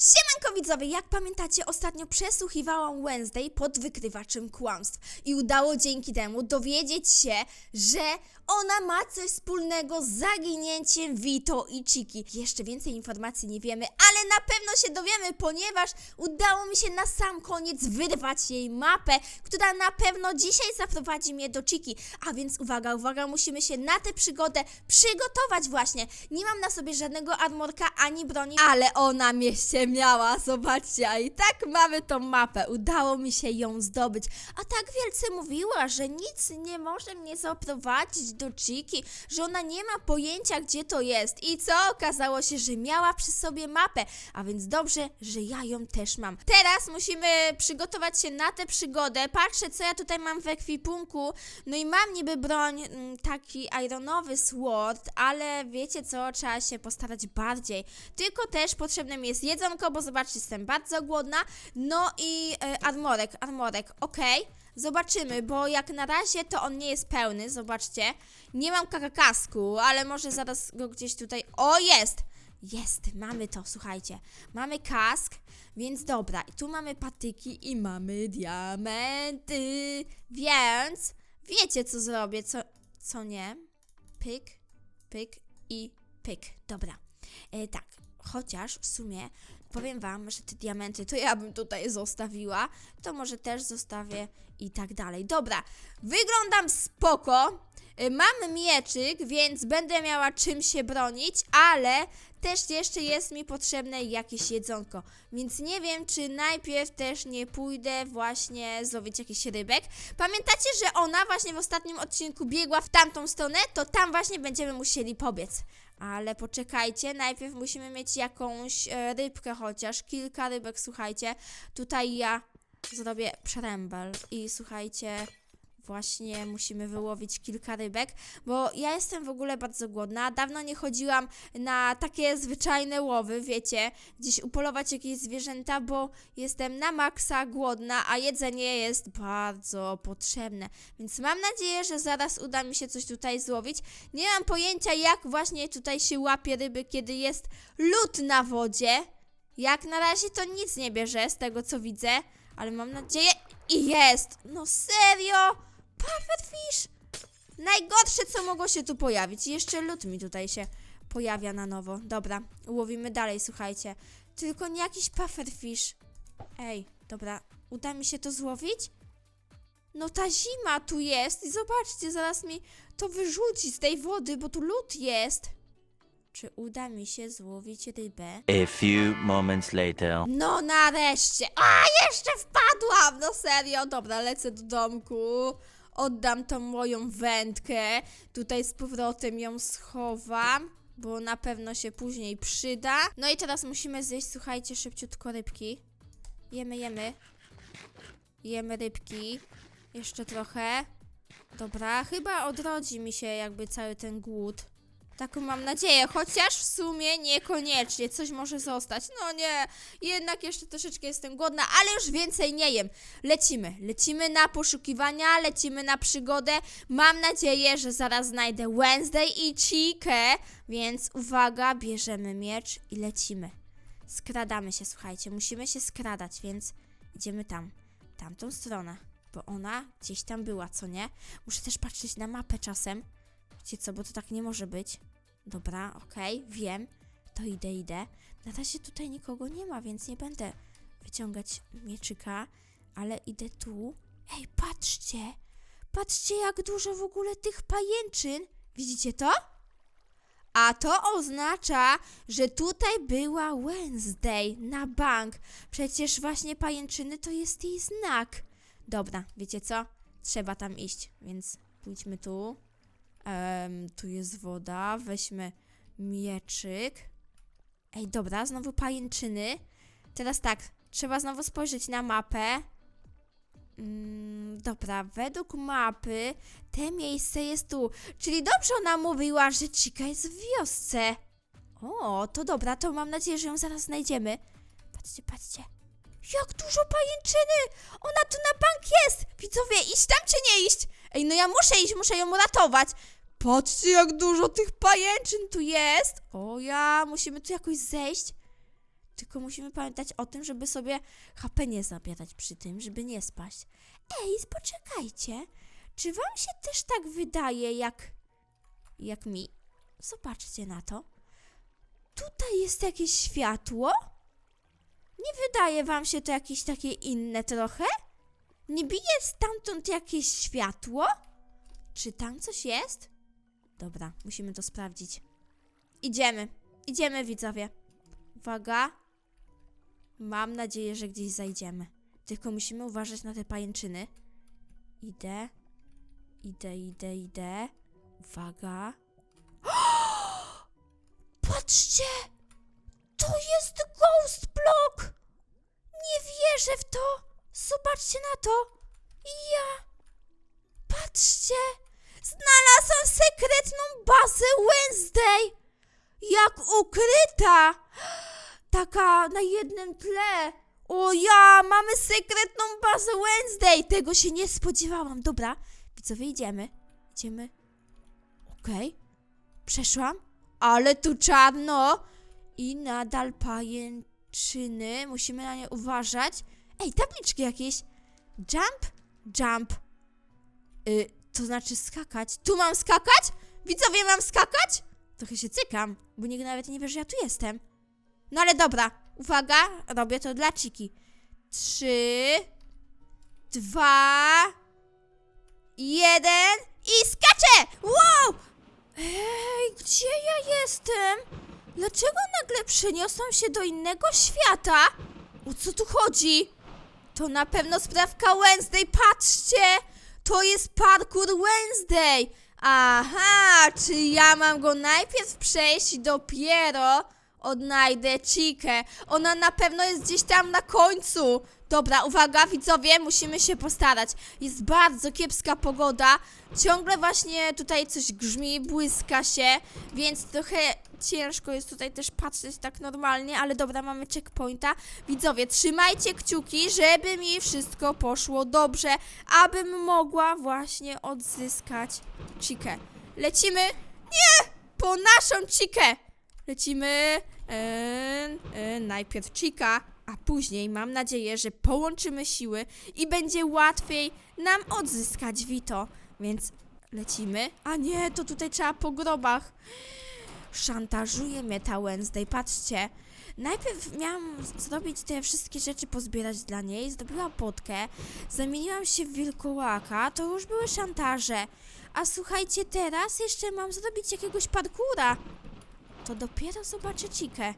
Siemanko widzowie, jak pamiętacie, ostatnio przesłuchiwałam Wednesday pod wykrywaczem kłamstw i udało dzięki temu dowiedzieć się, że ona ma coś wspólnego z zaginięciem Vito i Chiki. Jeszcze więcej informacji nie wiemy, ale na pewno się dowiemy, ponieważ udało mi się na sam koniec wyrwać jej mapę, która na pewno dzisiaj zaprowadzi mnie do Chiki. A więc uwaga, uwaga, musimy się na tę przygodę przygotować właśnie. Nie mam na sobie żadnego armorka ani broni, ale ona mnie się miała, zobaczcie, a i tak mamy tą mapę. Udało mi się ją zdobyć. A tak wielce mówiła, że nic nie może mnie zaprowadzić do Chiki, że ona nie ma pojęcia, gdzie to jest. I co? Okazało się, że miała przy sobie mapę, a więc dobrze, że ja ją też mam. Teraz musimy przygotować się na tę przygodę. Patrzę, co ja tutaj mam w ekwipunku. No i mam niby broń, mm, taki ironowy sword, ale wiecie co? Trzeba się postarać bardziej. Tylko też potrzebne mi jest jedzonko, bo zobaczcie, jestem bardzo głodna. No i e, armorek, armorek, okej. Zobaczymy, bo jak na razie to on nie jest pełny, zobaczcie. Nie mam kakakasku, ale może zaraz go gdzieś tutaj... O, jest! Jest, mamy to, słuchajcie. Mamy kask, więc dobra. I tu mamy patyki i mamy diamenty. Więc wiecie, co zrobię, co, co nie. Pyk, pyk i pyk. Dobra. E, tak, chociaż w sumie powiem wam, że te diamenty to ja bym tutaj zostawiła. To może też zostawię i tak dalej. Dobra, wyglądam spoko. Y, Mam mieczyk, więc będę miała czym się bronić, ale też jeszcze jest mi potrzebne jakieś jedzonko. Więc nie wiem, czy najpierw też nie pójdę właśnie złowić jakiś rybek. Pamiętacie, że ona właśnie w ostatnim odcinku biegła w tamtą stronę? To tam właśnie będziemy musieli pobiec. Ale poczekajcie, najpierw musimy mieć jakąś e, rybkę chociaż, kilka rybek, słuchajcie. Tutaj ja zrobię przerębel i słuchajcie, właśnie musimy wyłowić kilka rybek, bo ja jestem w ogóle bardzo głodna. Dawno nie chodziłam na takie zwyczajne łowy, wiecie, gdzieś upolować jakieś zwierzęta, bo jestem na maksa głodna, a jedzenie jest bardzo potrzebne. Więc mam nadzieję, że zaraz uda mi się coś tutaj złowić. Nie mam pojęcia, jak właśnie tutaj się łapie ryby, kiedy jest lód na wodzie. Jak na razie to nic nie bierze z tego co widzę, ale mam nadzieję i jest! No serio? Pufferfish! Najgorsze co mogło się tu pojawić. I jeszcze lód mi tutaj się pojawia na nowo. Dobra, łowimy dalej, słuchajcie. Tylko nie jakiś pufferfish. Ej, dobra, uda mi się to złowić? No ta zima tu jest i zobaczcie, zaraz mi to wyrzuci z tej wody, bo tu lód jest. Czy uda mi się złowić rybę? A few moments later. No nareszcie! A, jeszcze wpadłam! No serio, dobra, lecę do domku. Oddam tą moją wędkę. Tutaj z powrotem ją schowam, bo na pewno się później przyda. No i teraz musimy zjeść, słuchajcie, szybciutko rybki. Jemy, jemy. Jemy rybki. Jeszcze trochę. Dobra, chyba odrodzi mi się jakby cały ten głód. Taką mam nadzieję, chociaż w sumie niekoniecznie, coś może zostać. No nie, jednak jeszcze troszeczkę jestem głodna, ale już więcej nie jem. Lecimy, lecimy na poszukiwania, lecimy na przygodę. Mam nadzieję, że zaraz znajdę Wednesday i Chikę, więc uwaga, bierzemy miecz i lecimy. Skradamy się, słuchajcie, musimy się skradać, więc idziemy tam, tamtą stronę, bo ona gdzieś tam była, co nie? Muszę też patrzeć na mapę czasem. Wiecie co, bo to tak nie może być. Dobra, okej, wiem. To idę, idę. Na razie tutaj nikogo nie ma, więc nie będę wyciągać mieczyka, ale idę tu. Ej, patrzcie! Patrzcie, jak dużo w ogóle tych pajęczyn. Widzicie to? A to oznacza, że tutaj była Wednesday na bank. Przecież właśnie pajęczyny to jest jej znak. Dobra, wiecie co? Trzeba tam iść, więc pójdźmy tu. Em, tu jest woda. Weźmy mieczyk. Ej, dobra, znowu pajęczyny. Teraz tak, trzeba znowu spojrzeć na mapę. Mm, dobra, według mapy te miejsce jest tu. Czyli dobrze ona mówiła, że Chica jest w wiosce. O, to dobra, to mam nadzieję, że ją zaraz znajdziemy. Patrzcie, patrzcie. Jak dużo pajęczyny! Ona tu na bank jest! Widzowie, iść tam czy nie iść? Ej, no ja muszę iść, muszę ją uratować. Patrzcie, jak dużo tych pajęczyn tu jest. O ja, musimy tu jakoś zejść. Tylko musimy pamiętać o tym, żeby sobie HP nie zabierać przy tym, żeby nie spaść. Ej, poczekajcie. Czy wam się też tak wydaje, jak. jak mi? Zobaczcie na to. Tutaj jest jakieś światło? Nie wydaje wam się to jakieś takie inne trochę? Nie bije stamtąd jakieś światło? Czy tam coś jest? Dobra, musimy to sprawdzić. Idziemy. Idziemy, widzowie. Uwaga. Mam nadzieję, że gdzieś zajdziemy. Tylko musimy uważać na te pajęczyny. Idę. Idę, idę, idę. Uwaga. Patrzcie! To jest Ghost Block! Nie wierzę w to! Zobaczcie na to! Ja! Patrzcie! Znalazłam sekretną bazę Wednesday! Jak ukryta! Taka na jednym tle. O ja, mamy sekretną bazę Wednesday! Tego się nie spodziewałam. Dobra, widzowie, idziemy. Idziemy. Okej. Przeszłam. Ale tu czarno. I nadal pajęczyny. Musimy na nie uważać. Ej, tabliczki jakieś. Jump, jump. Y, to znaczy skakać. Tu mam skakać? Widzowie, mam skakać? Trochę się cykam, bo nikt nawet nie wie, że ja tu jestem. No ale dobra, uwaga, robię to dla Ciki. Trzy, dwa, jeden i skaczę! Wow! Ej, gdzie ja jestem? Dlaczego nagle przeniosłam się do innego świata? O co tu chodzi? To na pewno sprawka Wednesday, patrzcie! To jest parkour Wednesday! Aha, czy ja mam go najpierw przejść i dopiero odnajdę Chikę. Ona na pewno jest gdzieś tam na końcu. Dobra, uwaga, widzowie, musimy się postarać. Jest bardzo kiepska pogoda. Ciągle właśnie tutaj coś grzmi, błyska się, więc trochę ciężko jest tutaj też patrzeć tak normalnie, ale dobra, mamy checkpointa. Widzowie, trzymajcie kciuki, żeby mi wszystko poszło dobrze, abym mogła właśnie odzyskać Chikę. Lecimy, nie, po naszą Chikę. Lecimy, e, e, najpierw Chica, a później mam nadzieję, że połączymy siły i będzie łatwiej nam odzyskać Vito. Więc lecimy. A nie, to tutaj trzeba po grobach. Szantażuje mnie ta Wednesday, patrzcie. Najpierw miałam zrobić te wszystkie rzeczy, pozbierać dla niej, zdobyła potkę, zamieniłam się w wilkołaka, to już były szantaże. A słuchajcie, teraz jeszcze mam zrobić jakiegoś parkura. To dopiero zobaczę Cikę.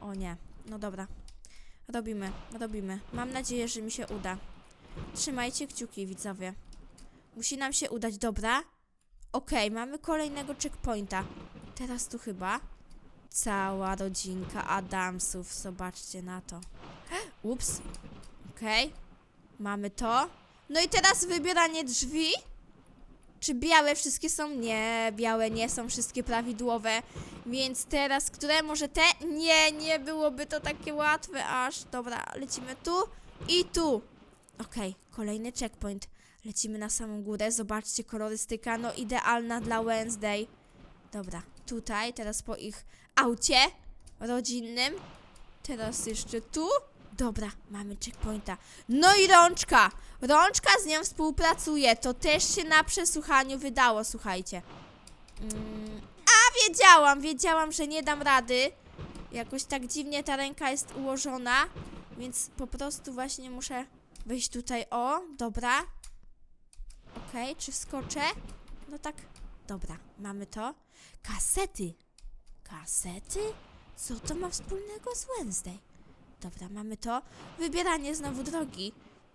O nie, no dobra. Robimy, robimy. Mam nadzieję, że mi się uda. Trzymajcie kciuki, widzowie. Musi nam się udać, dobra? Okej, mamy kolejnego checkpointa. Teraz tu chyba cała rodzinka Adamsów. Zobaczcie na to. Ups. Okej. Mamy to. No i teraz wybieranie drzwi. Czy białe wszystkie są? Nie, białe nie są wszystkie prawidłowe. Więc teraz, które może te? Nie, nie byłoby to takie łatwe aż. Dobra, lecimy tu i tu. Okej, kolejny checkpoint. Lecimy na samą górę. Zobaczcie, kolorystyka, no idealna dla Wednesday. Dobra, tutaj, teraz po ich aucie rodzinnym. Teraz jeszcze tu. Dobra, mamy checkpointa. No i rączka! Rączka z nią współpracuje. To też się na przesłuchaniu wydało, słuchajcie. Mm, a wiedziałam, wiedziałam, że nie dam rady. Jakoś tak dziwnie ta ręka jest ułożona, więc po prostu właśnie muszę wejść tutaj. O, dobra. Okej, czy wskoczę? No tak, dobra, mamy to. Kasety. Kasety? Co to ma wspólnego z Wednesday? Dobra, mamy to. Wybieranie znowu drogi.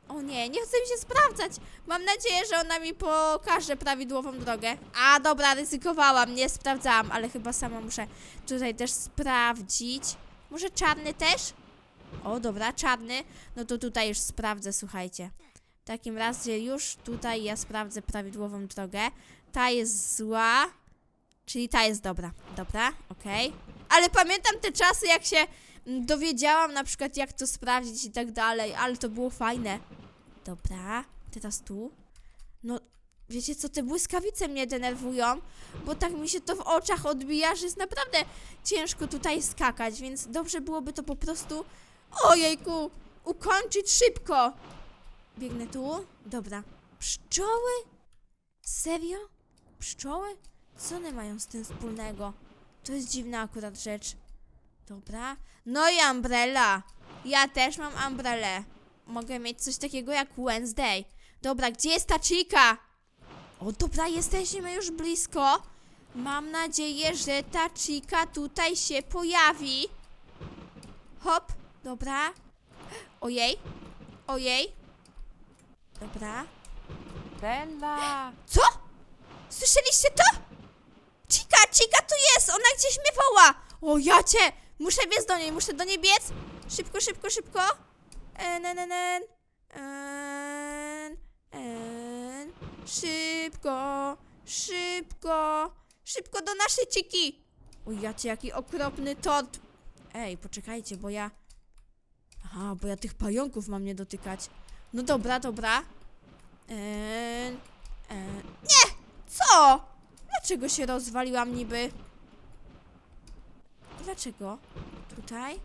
O nie, nie chcę mi się sprawdzać. Mam nadzieję, że ona mi pokaże prawidłową drogę. A dobra, ryzykowałam, nie sprawdzałam, ale chyba sama muszę tutaj też sprawdzić. Może czarny też? O, dobra, czarny. No to tutaj już sprawdzę, słuchajcie. W takim razie już tutaj ja sprawdzę prawidłową drogę. Ta jest zła, czyli ta jest dobra. Dobra, okej. Ale pamiętam te czasy, jak się mm, dowiedziałam na przykład, jak to sprawdzić i tak dalej, ale to było fajne. Dobra, teraz tu. No, Wiecie co, te błyskawice mnie denerwują, bo tak mi się to w oczach odbija, że jest naprawdę ciężko tutaj skakać, więc dobrze byłoby to po prostu, ojejku, ukończyć szybko. Biegnę tu, dobra. Pszczoły? Serio? Pszczoły? Co one mają z tym wspólnego? To jest dziwna akurat rzecz. Dobra. No i umbrella. Ja też mam umbrellę. Mogę mieć coś takiego jak Wednesday. Dobra, gdzie jest ta chica? O, dobra, jesteśmy już blisko. Mam nadzieję, że ta chica tutaj się pojawi. Hop, dobra. Ojej, ojej. Dobra. Bella! Co? Słyszeliście to? Chica, chica tu jest! Ona gdzieś mnie woła! O, ja cię! Muszę biec do niej, muszę do niej biec! Szybko, szybko, szybko! En, en, en, en. En. Szybko, szybko, szybko do naszej ciki! O, ja cię, jaki okropny tort! Ej, poczekajcie, bo ja... Aha, bo ja tych pająków mam nie dotykać. No dobra, dobra. En, en. Nie! Co? Dlaczego się rozwaliłam niby? Dlaczego? Tutaj?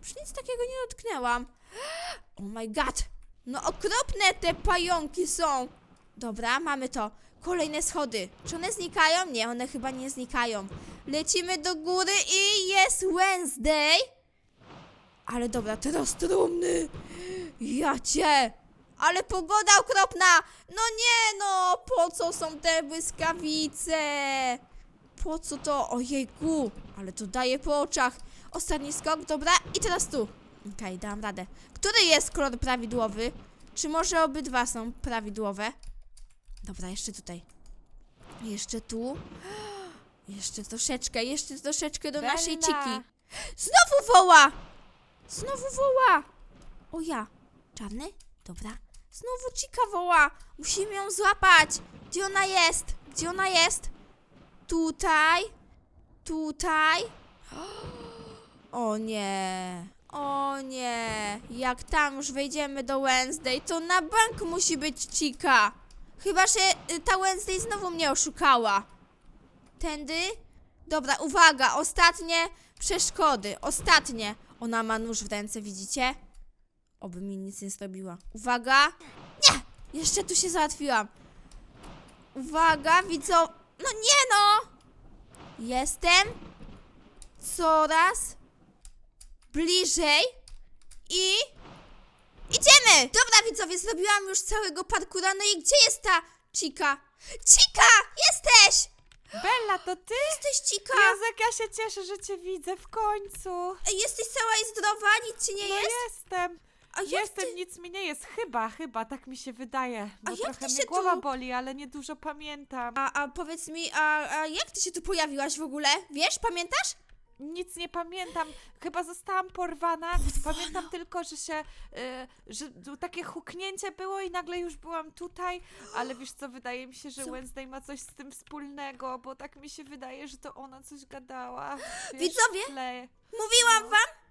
Już nic takiego nie dotknęłam. Oh my god! No okropne te pająki są! Dobra, mamy to. Kolejne schody. Czy one znikają? Nie, one chyba nie znikają. Lecimy do góry i jest Wednesday. Ale dobra, teraz trumny. Ja cię! Ale pogoda okropna! No nie no! Po co są te błyskawice? Po co to? Ojejku! Ale to daje po oczach. Ostatni skok, dobra. I teraz tu. Okej, dam radę. Który jest kolor prawidłowy? Czy może obydwa są prawidłowe? Dobra, jeszcze tutaj. Jeszcze tu. Jeszcze troszeczkę, jeszcze troszeczkę do naszej ciki. Znowu woła! Znowu woła! O ja. Czarny? Dobra. Znowu Cika woła. Musimy ją złapać. Gdzie ona jest? Gdzie ona jest? Tutaj. Tutaj. O nie. O nie. Jak tam już wejdziemy do Wednesday, to na bank musi być Cika. Chyba, że y, ta Wednesday znowu mnie oszukała. Tędy? Dobra, uwaga, ostatnie przeszkody. Ostatnie. Ona ma nóż w ręce, widzicie? Oby mi nic nie zrobiła. Uwaga! Nie! Jeszcze tu się załatwiłam. Uwaga, widzą. No nie no! Jestem coraz bliżej i idziemy! Dobra widzowie, zrobiłam już całego parkura, no i gdzie jest ta Chica? Chica! Jesteś! Bella, to ty? Jesteś Chica! Jezek, ja się cieszę, że cię widzę w końcu. Jesteś cała i zdrowa? Nic ci nie No jest? jestem. A jak Jestem, ty... nic mi nie jest. Chyba, chyba, tak mi się wydaje. Bo jak trochę mnie głowa tu- boli, ale nie dużo pamiętam. A, a powiedz mi, a, a jak ty się tu pojawiłaś w ogóle? Wiesz, pamiętasz? Nic nie pamiętam. Chyba zostałam porwana. Pamiętam tylko, że się, y, że takie huknięcie było i nagle już byłam tutaj, ale wiesz co, wydaje mi się, że Co? Wednesday ma coś z tym wspólnego, bo tak mi się wydaje, że to ona coś gadała. Wiesz, Widzowie? Mówiłam No. wam?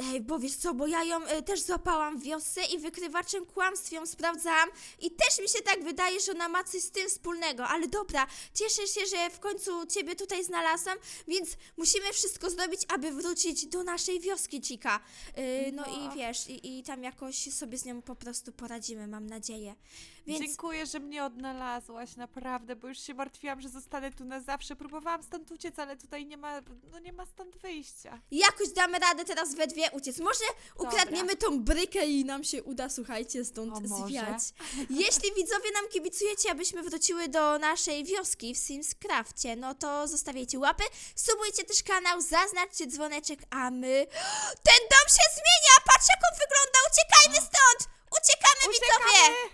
Ej, bo wiesz co, bo ja ją y, też złapałam w wiosce i wykrywaczem kłamstw ją sprawdzałam i też mi się tak wydaje, że ona ma coś z tym wspólnego, ale dobra, cieszę się, że w końcu ciebie tutaj znalazłam, więc musimy wszystko zrobić, aby wrócić do naszej wioski, Cika. No, No. i wiesz, i, i tam jakoś sobie z nią po prostu poradzimy, mam nadzieję. Więc Dziękuję, że mnie odnalazłaś, naprawdę, bo już się martwiłam, że zostanę tu na zawsze. Próbowałam stąd uciec, ale tutaj nie ma, no nie ma stąd wyjścia. jakoś damy radę teraz we dwie uciec. Może ukradniemy tą brykę i nam się uda, słuchajcie, stąd O, może. zwiać. Jeśli widzowie nam kibicujecie, abyśmy wróciły do naszej wioski w Sims Crafcie, no to zostawiajcie łapy, subujcie też kanał, zaznaczcie dzwoneczek, a my... Ten dom się zmienia! Patrz jak on wygląda! Uciekajmy stąd! Uciekamy, widzowie! Uciekamy!